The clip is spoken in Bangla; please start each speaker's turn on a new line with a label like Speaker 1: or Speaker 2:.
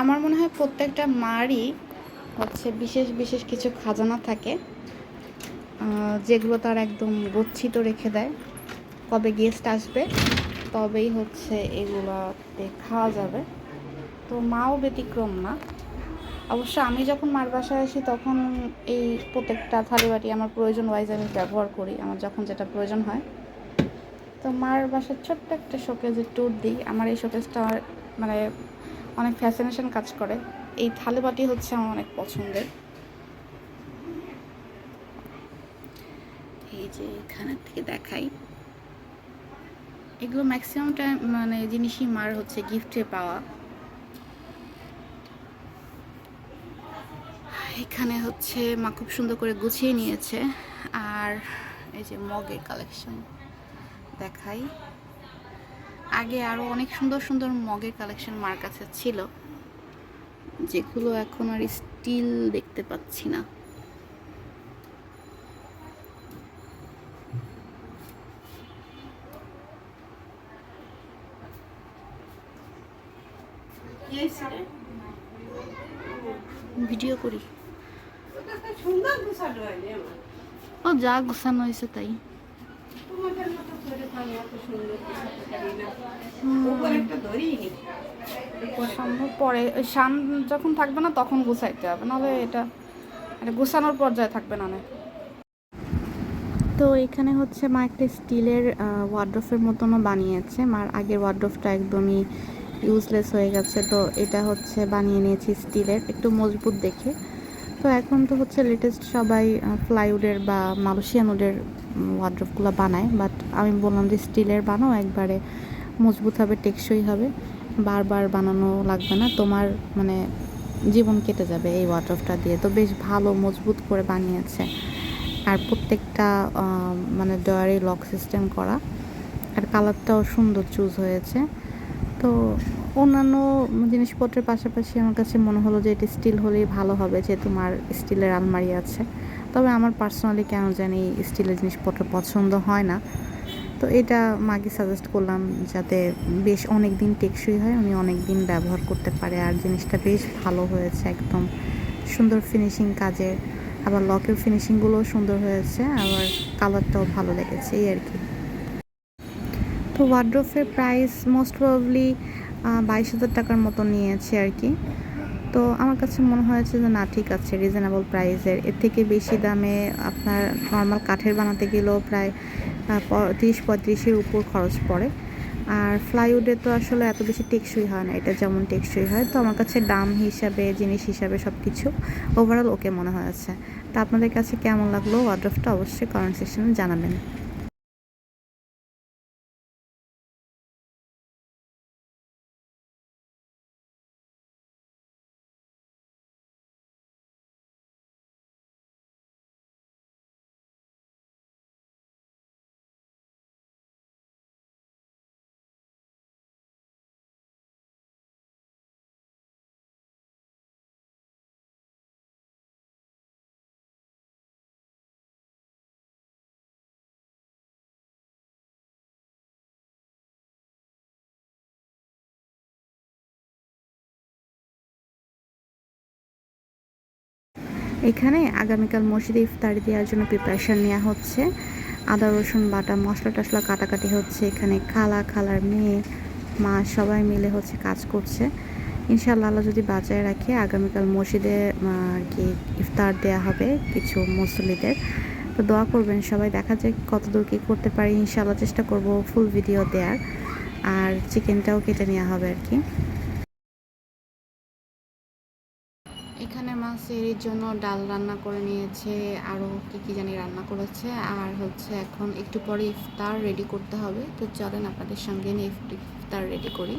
Speaker 1: আমার মনে হয় প্রত্যেকটা মারই হচ্ছে বিশেষ বিশেষ কিছু খাজানা থাকে যেগুলো তার একদম গচ্ছিত রেখে দেয়। কবে গেস্ট আসবে, তবেই হচ্ছে এগুলোতে খাওয়া যাবে। তো মাও ব্যতিক্রম না। অবশ্য আমি যখন মার বাসায় আসি, তখন এই প্রত্যেকটা থালিবাটি আমার প্রয়োজন ওয়াইজ আমি ব্যবহার করি, আমার যখন যেটা প্রয়োজন হয়। তো মার বাসার ছোট্ট একটা শোকেজের ট্যুর দিই। আমার এই শোকেজটা মানে অনেক ফ্যাসিনেশন কাজ করে। এই থালে বাটি হচ্ছে আমার অনেক পছন্দের। এই যে এখানের থেকে দেখাই। এগুলো ম্যাক্সিমাম টাইম মানে জিনিসই মার হচ্ছে গিফটে পাওয়া। এখানে হচ্ছে মা খুব সুন্দর করে গুছিয়ে নিয়েছে। আর এই যে মগের কালেকশন দেখাই। আগে আরও অনেক সুন্দর সুন্দর মগের কালেকশন মার কাছে ছিল যেগুলো এখন আর স্টিল দেখতে পাচ্ছি না। ভিডিও করি। ও যা গোছানো হয়েছে তাই।
Speaker 2: তোমাদের মতো করে তো আমি এত সুন্দর পারি না। উপর একটা ধরিনি
Speaker 1: সম্ভব পরে ওই শান যখন থাকবে না তখন গুছাইতে হবে নাহলে এটা এটা গুছানোর পর্যায়ে থাকবে না তো এখানে হচ্ছে মা একটা স্টিলের ওয়ার্ড্রফের মতনও বানিয়েছে মার আগের ওয়ার্ড্রফটা একদমই ইউজলেস হয়ে গেছে তো এটা হচ্ছে বানিয়ে নিয়েছি স্টিলের একটু মজবুত দেখে। তো এখন তো হচ্ছে লেটেস্ট সবাই প্লাইউডের বা মালয়েশিয়ান উডের ওয়ার্ড্রফগুলো বানায়। বাট আমি বললাম যে স্টিলের বানাও, একবারে মজবুত হবে, টেকসই হবে। বারবার বানানো লাগবে না। তোমার মানে জীবন কেটে যাবে এই ওয়ার্ড্রফটা দিয়ে। তো বেশ ভালো, মজবুত করে বানিয়েছে। আর প্রত্যেকটা মানে ডয়ারে লক সিস্টেম করা। আর কালারটাও সুন্দর চুজ হয়েছে। তো অন্যান্য জিনিসপত্রের পাশাপাশি আমার কাছে মনে হলো যে এটা স্টিল হলেই ভালো হবে যে তোমার স্টিলের আলমারি আছে। তবে আমার পার্সোনালি কেন জানি স্টিলের জিনিসপত্র পছন্দ হয় না। তো এটা মাকে সাজেস্ট করলাম যাতে বেশ অনেক দিন টেকসই হয়, উনি অনেক দিন ব্যবহার করতে পারে আর জিনিসটা বেশ ভালো হয়েছে একদম। সুন্দর ফিনিশিং কাজের, আবার লকের ফিনিশিংগুলোও সুন্দর হয়েছে, আবার কালারটাও ভালো লেগেছে, এই আর কি। তো ওয়ার্ড্রোফের প্রাইস মোস্ট প্রবাবলি বাইশ হাজার টাকার মতো নিয়েছে আর কি। তো আমার কাছে মনে হয়েছে যে, না, ঠিক আছে রিজনেবল প্রাইসের এর। থেকে বেশি দামে আপনার নর্মাল কাঠের বানাতে গেলেও প্রায় তিরিশ পঁয়ত্রিশের উপর খরচ পড়ে। আর ফ্লাইউডে তো আসলে এত বেশি টেকসই হয় না, এটা যেমন টেকসই হয়। তো আমার কাছে দাম হিসাবে, জিনিস হিসাবে সব কিছু ওভারঅল ওকে মনে হয়েছে। তা আপনাদের কাছে কেমন লাগল? ওয়ার্ড্রফটা অবশ্যই কমেন্ট সেকশনে জানাবেন। এখানে আগামীকাল মসজিদে ইফতারি দেওয়ার জন্য প্রিপারেশন নেওয়া হচ্ছে। আদা, রসুন, বাটা, মশলা টশলা কাটাকাটি হচ্ছে। এখানে খালা, খালার মেয়ে, মা সবাই মিলে হচ্ছে কাজ করছে। ইনশাআল্লাহ আল্লাহ যদি বাঁচায় রাখে, আগামীকাল মসজিদে আর কি ইফতার দেওয়া হবে কিছু মুসলিদের তো দোয়া করবেন সবাই, দেখা যায় কতদূর কী করতে পারি। ইনশাআল্লাহ চেষ্টা করব ফুল ভিডিও দেওয়ার আর চিকেনটাও কেটে নেওয়া হবে আর কি। এখানে মা সেরির জন্য ডাল রান্না করে নিয়েছে আরও কি কি জানি রান্না করেছে, আর হচ্ছে এখন একটু পরে ইফতার রেডি করতে হবে। তো চলেন আপনাদের সঙ্গে নিয়ে ইফতার রেডি করি।